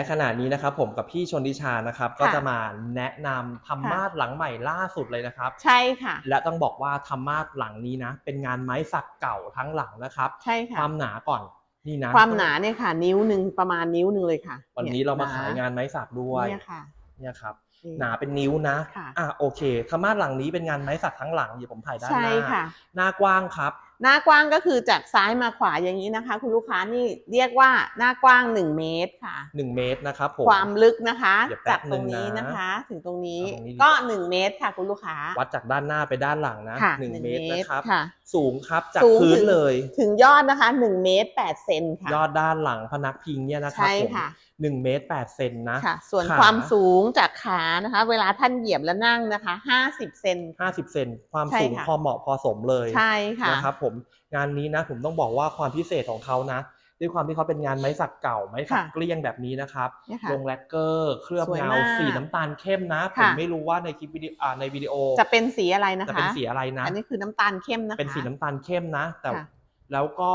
ในขณะนี้นะครับผมกับพี่ชนทิชานะครับก็จะมาแนะนำธรรมาสหลังใหม่ล่าสุดเลยนะครับ ใช่ค่ะ และต้องบอกว่าธรรมาสหลังนี้นะ เป็นงานไม้สักเก่าทั้งหลังนะครับใช่คค่ะวามหนาก่อนนี่นะความหนาเนี่ยค่ะ นิ้วหนึ่งประมาณนิ้วหนึ่งเลยค่ะ วันนี้เรามาขายหงานไม้สักด้วยเนี่ยค่ะเนี่ยครับนี่หนาเป็นนิ้วนะค่ะอะโอเคธรรมาสหลังนี้เป็นงานไม้สักทั้งหลังเดี๋ยวผมถ่ายด้านหใช่น้าค่ะหน้ากว้างครับ หน้ากว้างก็คือจากซ้ายมาขวาอย่างนี้นะคะ คุณลูกค้านี่เรียกว่าหน้ากว้าง 1 เมตรค่ะ 1 เมตรนะครับผมความลึกนะคะเดี๋ยวแป๊จาบกตรงนี้นึงนะนะคะ ถึงตรงนี้เอาตรงนี้ดีก็กว่า1เมตรค่ะ คุณลูกค้า วัดจากด้านหน้าไปด้านหลังนะค่ะหนึ่งหนึ่งเมตรเมตรนะครับค่ะสูงครับจากสูงพื้นถึงเลย ถึงยอดนะคะ 1 เมตร8เซนค่ะ ยอดด้านหลังพนักพิงเนี่ยนะครับใช่ผมค่ะหนึ่งเมตรแปดเซนนะค่ะ ส่วนขาความสูงจากขานะคะ เวลาท่านเหยียบและนั่งนะคะ50เซนห้าสิบเซนความใช่สูงค่ะพอเหมาะพอสมเลยใช่ค่ะนะครับผมงานนี้นะ ผมต้องบอกว่าความพิเศษของเขานะ ด้วยความที่เขาเป็นงานไม้สักเก่าไม้สักค่ะเกลี้ยงแบบนี้นะครับเนี่ยค่ะลงแลกเกอร์ เคลือบสวยเงามากสีน้ำตาลเข้มนะ ผมค่ะไม่รู้ว่าในคลิปวิดีโออ่าในวิดีโอ จะเป็นสีอะไรนะคะจะเป็นสีอะไรนะอันนี้คือน้ำตาลเข้มนะคะเป็นสีน้ำตาลเข้มนะ แต่ค่ะแล้วก็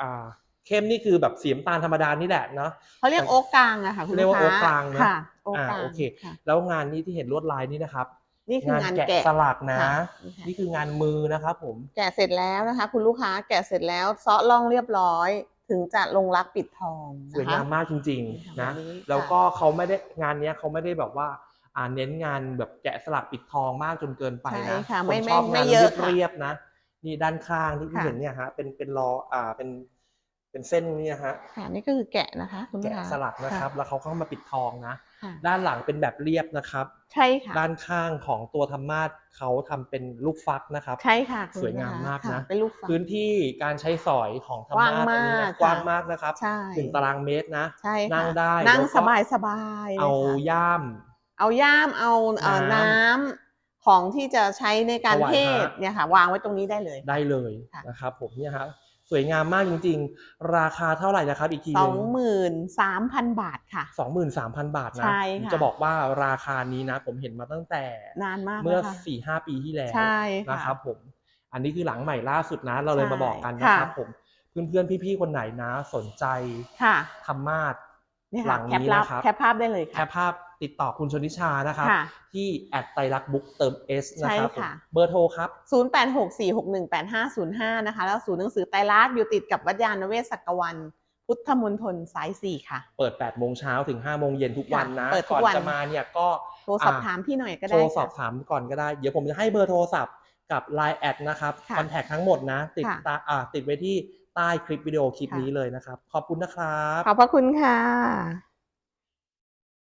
อ่าเข้มนี่คือแบบสีน้ำตาลธรรมดานี่แหละเนาะเขาเรียกโอ๊กกลางอะค่ะคุณเรียกว่าลูค้โอ๊กกลางนะค่ะโอ๊กอ่ากลางโอเคค่ะแล้วงานนี้ที่เห็นลวดลายนี่นะครับ นี่คืองานแกะแกะสลักนะค่ะ นี่คืองานมือนะครับผม แกะเสร็จแล้วนะคะ คุณลูกค้าแกะเสร็จแล้วเซาะล่องเรียบร้อย ถึงจะลงรักปิดทองสวยนะคะ งามมากจริง ๆ นะ แบบนี้แล้วค่ะก็เขาไม่ได้งานเนี้ยเขาไม่ได้แบบว่าอ่าเน้นงานแบบแกะสลักปิดทองมากจนเกินไปใช่นะค่ะนไม่ชไม่อบไม่งานเยอะค่ะเรียบๆนะ นี่ด้านข้างที่ที่ค่ะ เห็นเนี่ยฮะเป็นเป็นรออ่าเป็น เป็นเส้นเนี่ยฮะค่ะนี่ก็คือแกะนะคะคุณลูกแกะค้าสลักนะครับ แล้วเขาเข้ามาปิดทองนะค่ะด้านหลังเป็นแบบเรียบนะครับ ใช่ค่ะ ด้านข้างของตัวธรรมาสเขาทำเป็นลูกฟักนะครับ ใช่ค่ะคุณสวยงามมากค่นะเป็นลูกฟักพื้นที่การใช้สอยของธรรกว้างมาสอันนี้มานะกกว้างค่ะมากนะครับใช่หนึ่งตารางเมตรนะใช่ค่ะนั่งได้นั่งแล้วก็สบายสบายๆลยเอาค่ะย่าม เอาย่ามเอาเอ่อน้ำน้ำของที่จะใช้ในการถวายเทศพระน์เนี่ยค่ะ วางไว้ตรงนี้ได้เลย ได้เลยค่ะนะครับ ผมเนี่ยฮะ สวยงามมากจริง ๆ ราคาเท่าไหร่นะครับอีกทีสหอนึ่งงหมื่นสามพันบาทค่ะสองหมื่นสามพันบาทนะใช่ผมค่ะจะบอกว่าราคานี้นะ ผมเห็นมาตั้งแต่นานมากเมื่อแล้วค่ะสี่ห้าปีที่แล้วใช่ค่ะนะครับผม อันนี้คือหลังใหม่ล่าสุดนะ เราเลยใช่มาบอกกันนะครับค่ะผมเพื่อนๆพี่ๆคนไหนนะ สนใจค่ะธรรมาสเนี่ยหลัค่ะงแคปนี้รับนะครับแคปภาพได้เลยแคค่ะปภาพ ติดต่อคุณชนทิชานะครับ ค่ะ ที่แอดไตรลักบุ๊กเติม S นะครับใช่ค่ะ ผมเบอร์โทรครับ 0 8 6 4 6 1 8 5 0 5 นะคะ แล้วศูนย์หนังสือไตรลักษณ์อยู่ติดกับวัดยาณเวศสักวัน พุทธมณฑลสาย 4 ค่ะ เปิด 8 โมงเช้าถึง 5 โมงเย็นทุกวันนะเปิดทุก่กอนวัน จะมาเนี่ยก็ โทรสอบถามพี่หน่อยก็โทได้รสอบค่ะ ถามก่อนก็ได้ เดี๋ยวผมจะให้เบอร์โทรศัพท์กับ Line แอดนะครับค่ะคอนแทคทั้งหมดนะ ติดค่ะ ตาอ่าติดไว้ที่ใต้คลิปวิดีโอคลิปค่ะนี้เลยนะครับ ขอบคุณนะครับ ขอบพระคุณค่ะ